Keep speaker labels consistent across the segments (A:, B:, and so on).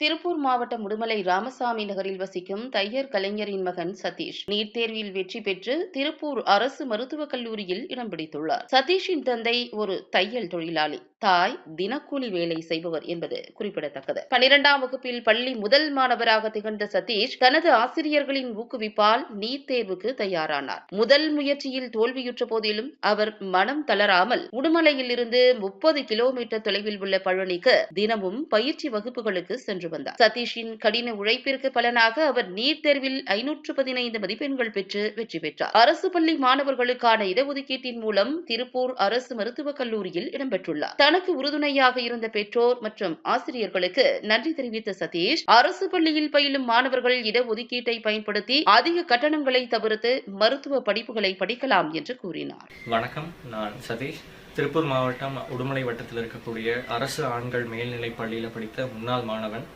A: திருப்பூர் மாவட்டம் உடுமலை ராமசாமி நகரில் வசிக்கும் தையர் கலைஞரின் மகன் சதீஷ். நீட் தேர்வில் வெற்றி பெற்று திருப்பூர் அரசு மருத்துவக் கல்லூரியில் இடம் பிடித்துள்ளார். சதீஷின் தந்தை ஒரு தையல் தொழிலாளி. தாய் தினக்கூலி வேலை செய்பவர் என்பது குறிப்பிடத்தக்கது. பனிரெண்டாம் வகுப்பில் பள்ளி முதல் மாணவராக திகழ்ந்த சதீஷ் தனது ஆசிரியர்களின் ஊக்குவிப்பால் நீட் தேர்வுக்கு தயாரானார். முதல் முயற்சியில் தோல்வியுற்ற போதிலும் அவர் மனம் தளராமல் உடுமலையில் இருந்து முப்பது கிலோமீட்டர் தொலைவில் உள்ள பழனிக்கு தினமும் பயிற்சி வகுப்புகளுக்கு சென்று வந்தார். சதீஷின் கடின உழைப்பிற்கு பலனாக அவர் நீட் தேர்வில் ஐநூற்று பதினைந்து மதிப்பெண்கள் பெற்று வெற்றி பெற்றார். அரசு பள்ளி மாணவர்களுக்கான இடஒதுக்கீட்டின் மூலம் திருப்பூர் அரசு மருத்துவக் கல்லூரியில் இடம்பெற்றுள்ளார் தனக்கு உறுதுணையாக இருந்த பெற்றோர் மற்றும் ஆசிரியர்களுக்கு நன்றி தெரிவித்த சதீஷ் அரசு பள்ளியில் பயிலும் மாணவர்கள் இடஒதுக்கீட்டை பயன்படுத்தி அதிக கட்டணங்களை தவிர்த்து மருத்துவ படிப்புகளை படிக்கலாம் என்று கூறினார்.
B: வணக்கம் நான் சதீஷ். திருப்பூர் மாவட்டம் உடுமலை வட்டத்தில் இருக்கக்கூடிய அரசு ஆண்கள் மேல்நிலைப் பள்ளியில் படித்த முன்னாள் மாணவன்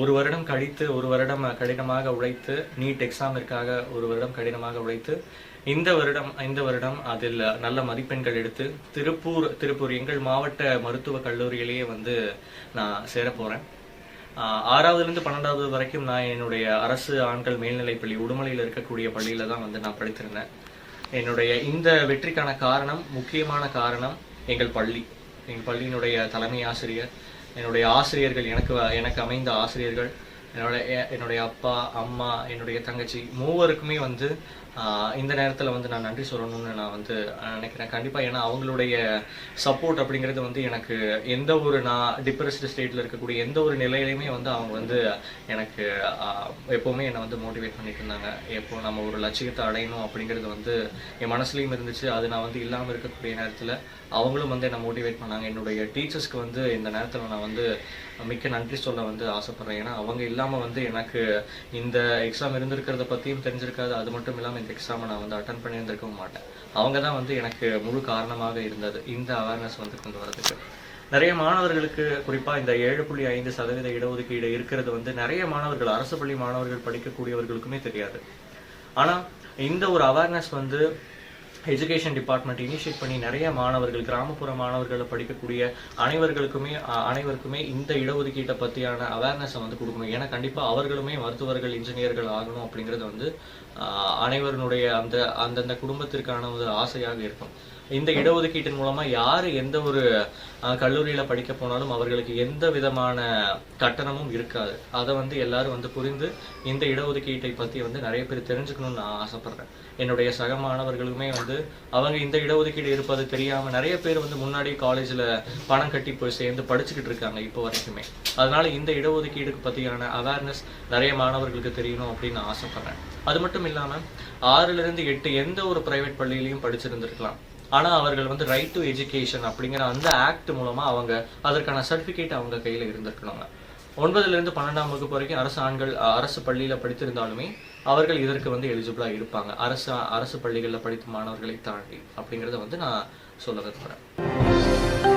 B: ஒரு வருடம் கழித்து ஒரு வருடம் கடினமாக உழைத்து நீட் எக்ஸாமிற்காக ஒரு வருடம் கடினமாக உழைத்து இந்த வருடம் இந்த வருடம் அதில் நல்ல மதிப்பெண்கள் எடுத்து திருப்பூர் திருப்பூர் எங்கள் மாவட்ட மருத்துவக் கல்லூரியிலேயே வந்து நான் சேரப்போகிறேன் ஆறாவதுலேருந்து பன்னெண்டாவது வரைக்கும் நான் என்னுடைய அரசு ஆண்கள் மேல்நிலைப் பள்ளி உடுமலையில் இருக்கக்கூடிய பள்ளியில தான் வந்து நான் படித்திருந்தேன். என்னுடைய இந்த வெற்றிக்கான காரணம் முக்கியமான காரணம் எங்கள் பள்ளி. எங்கள் பள்ளியினுடைய தலைமை ஆசிரியர். என்னுடைய ஆசிரியர்கள் எனக்கு எனக்கு அமைந்த ஆசிரியர்கள் என்னோட என்னுடைய அப்பா அம்மா என்னுடைய தங்கச்சி மூவருக்குமே வந்து இந்த நேரத்தில் வந்து நான் நன்றி சொல்லணும்னு நான் வந்து நினைக்கிறேன். கண்டிப்பாக ஏன்னா அவங்களுடைய சப்போர்ட் அப்படிங்கிறது வந்து எனக்கு எந்த ஒரு நான் டிப்ரெஸ்டு ஸ்டேட்டில் இருக்கக்கூடிய எந்த ஒரு நிலையிலையுமே வந்து அவங்க வந்து எனக்கு எப்போவுமே என்னை வந்து மோட்டிவேட் பண்ணிட்டு இருந்தாங்க. எப்போ நம்ம ஒரு லட்சியத்தை அடையணும் அப்படிங்கிறது வந்து என் மனசுலையும் இருந்துச்சு. அது நான் வந்து இல்லாமல் இருக்கக்கூடிய நேரத்தில் அவங்களும் வந்து என்னை மோட்டிவேட் பண்ணாங்க. என்னுடைய டீச்சர்ஸ்க்கு வந்து இந்த நேரத்தில் நான் வந்து மிக்க நன்றி சொல்ல வந்து ஆசைப்பட்றேன். ஏன்னா அவங்க இல்லை இல்லாமல் வந்து எனக்கு இந்த எக்ஸாம் இருந்திருக்கிறத பற்றியும் தெரிஞ்சிருக்காது. அது மட்டும் இல்லாமல் இந்த எக்ஸாமை நான் வந்து அட்டன் பண்ணியிருந்திருக்கவும் மாட்டேன். அவங்க தான் வந்து எனக்கு முழு காரணமாக இருந்தது. இந்த அவேர்னஸ் வந்து கொண்டு வரதுக்கு. நிறைய மாணவர்களுக்கு குறிப்பாக இந்த ஏழு புள்ளி ஐந்து சதவீத இடஒதுக்கீடு இருக்கிறது வந்து நிறைய மாணவர்கள் அரசு பள்ளி மாணவர்கள் படிக்கக்கூடியவர்களுக்குமே தெரியாது. ஆனால் இந்த ஒரு அவேர்னஸ் வந்து எஜுகேஷன் டிபார்ட்மெண்ட் இனிஷியேட் பண்ணி நிறைய மாணவர்கள் கிராமப்புற மாணவர்களை படிக்கக்கூடிய அனைவர்களுக்குமே அனைவருக்குமே இந்த இடஒதுக்கீட்டை பற்றியான அவேர்னஸை வந்து கொடுக்கணும். ஏன்னா கண்டிப்பாக அவர்களுமே மருத்துவர்கள் இன்ஜினியர்கள் ஆகணும் அப்படிங்கிறது வந்து அனைவருடைய அந்த அந்தந்த குடும்பத்திற்கான ஒரு ஆசையாக இருக்கும். இந்த இடஒதுக்கீட்டின் மூலமா யார் எந்த ஒரு கல்லூரியில் கல்லூரியில படிக்க போனாலும் அவர்களுக்கு எந்த விதமான கட்டணமும் இருக்காது. அதை வந்து எல்லாரும் வந்து புரிந்து இந்த இடஒதுக்கீட்டை பத்தி வந்து நிறைய பேர் தெரிஞ்சுக்கணும்னு நான் ஆசைப்படுறேன். என்னுடைய சக மாணவர்களுமே வந்து அவங்க இந்த இடஒதுக்கீடு இருப்பது தெரியாம நிறைய பேர் வந்து முன்னாடி காலேஜ்ல பணம் கட்டி போய் சேர்ந்து படிச்சுக்கிட்டு இருக்காங்க இப்போ வரைக்குமே. அதனால இந்த இடஒதுக்கீடுக்கு பத்தியான அவேர்னஸ் நிறைய மாணவர்களுக்கு தெரியணும் அப்படின்னு நான் ஆசைப்படுறேன். அது மட்டும் இல்லாம ஆறுல இருந்து எட்டு எந்த ஒரு பிரைவேட் பள்ளியிலையும் படிச்சிருந்திருக்கலாம். ஆனால் அவர்கள் வந்து ரைட் டு எஜுகேஷன் அப்படிங்கிற அந்த ஆக்ட் மூலமாக அவங்க அதற்கான சர்டிஃபிகேட் அவங்க கையில் இருந்திருக்கணுங்க. ஒன்பதுலேருந்து பன்னெண்டாம் வகுப்பு வரைக்கும் அரசு ஆண்கள் அரசு பள்ளியில் படித்திருந்தாலுமே அவர்கள் இதற்கு வந்து எலிஜிபிளாக இருப்பாங்க. அரசு அரசு பள்ளிகளில் படித்த மாணவர்களை தாண்டி அப்படிங்கிறத வந்து நான் சொல்ல விரும்புகிறேன்